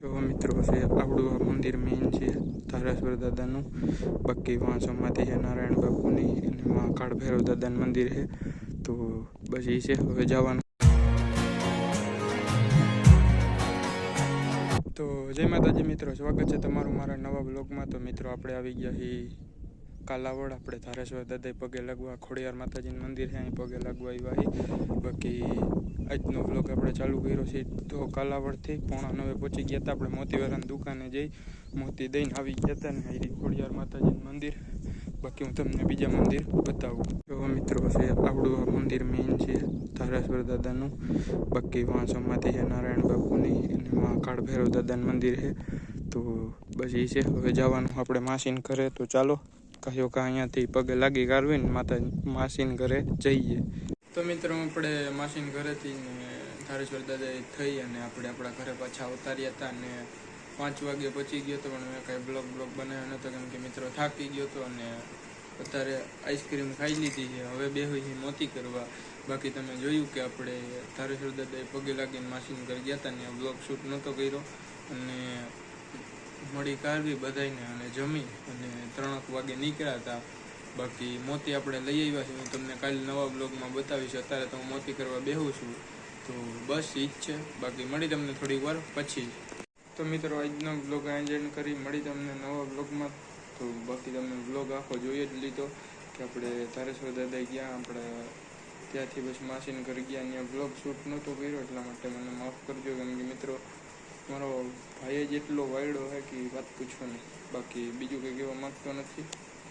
મિત્રો છે આપણું આ મંદિર મેઇન છે, ધારેશ્વર દાદાનું. બાકી વાં સમાધિ છે નારાયણ બાપુની અને માં કાળભૈરવ દાદાનું મંદિર છે. તો બસ એ છે, હવે જવાનું. તો જય માતાજી મિત્રો, સ્વાગત છે તમારું મારા નવા બ્લોગમાં તો મિત્રો, આપણે આવી ગયા છીએ કાલાવડ, આપણે ધારેશ્વર દાદાએ પગે લાગવા, ખોડિયાર માતાજીનું મંદિર છે અહીં પગે લાગવા આવ્યા બાકી આજનો બ્લોગ આપણે ચાલુ કર્યો છે તો કાલાવડથી પોણા નવે પહોંચી ગયા હતા. આપણે મોતીવાળાની દુકાને જઈ મોતી દઈને આવી ગયા હતા ને અહીં ખોડિયાર માતાજીનું મંદિર. બાકી હું તમને બીજા મંદિર બતાવું. તો મિત્રો છે આપણું આ મંદિર મેઇન છે ધારેશ્વર દાદાનું. બાકી વાં સમાધિ છે નારાયણ બાપુની અને માં કાળ ભૈરવ દાદાનું મંદિર છે. તો બસ એ છે. હવે જવાનું આપણે માસીન કરે તો ચાલો. કહ્યો કે અહીંયાથી પગે લાગી કાઢવીને માતા માસીન ઘરે જઈએ. તો મિત્રો આપણે માસીન ઘરેથી ધારેશ્વર દાદા થઈ અને આપણે આપણા ઘરે પાછા અવતાર્યા હતા અને પાંચ વાગે પહોંચી ગયો હતો, પણ મેં કાંઈ બ્લોગ બ્લોગ બનાવ્યો નહોતો કેમ કે મિત્રો થાકી ગયો હતો અને અત્યારે આઈસ્ક્રીમ ખાઈ લીધી છે. હવે બે હોય મોતી કરવા. બાકી તમે જોયું કે આપણે ધારેશ્વર દાદાએ પગે લાગીને માસીન ઘરે ગયા હતા ને બ્લોગ શૂટ નહોતો કર્યો અને મળી કાઢવી બધાને અને જમી અને ત્રણક વાગે નીકળ્યા હતા. બાકી મોતી આપણે લઈ આવ્યા છે હું તમને કાલે નવા બ્લોગમાં બતાવીશ. અત્યારે તો હું મોતી કરવા બેહું છું. તો બસ ઈજ છે. બાકી મળી તમને થોડીક વાર પછી. તો મિત્રો, આજનો બ્લોગ એન્જોય કરી. મળી તમને નવા બ્લોગમાં. તો બાકી તમે બ્લોગ આખો જોઈ જ લીધો કે આપણે તારેશ્વર દાદા ગયા. આપણે ત્યાંથી બસ માસીને ઘર ગયા. અહીંયા બ્લોગ શૂટ નહોતો કર્યો, એટલા માટે મને માફ કરજો. કેમ કે મિત્રો મારો ભાઈ જ એટલો વાયડો છે કે વાત પૂછો નહીં. બાકી બીજું કંઈ કહેવા માગતો નથી.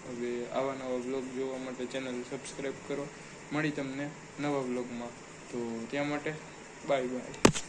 હવે આવા નવા બ્લોગ જોવા માટે ચેનલ સબસ્ક્રાઈબ કરો. મળી તમને નવા બ્લોગમાં તો ત્યાં માટે બાય બાય.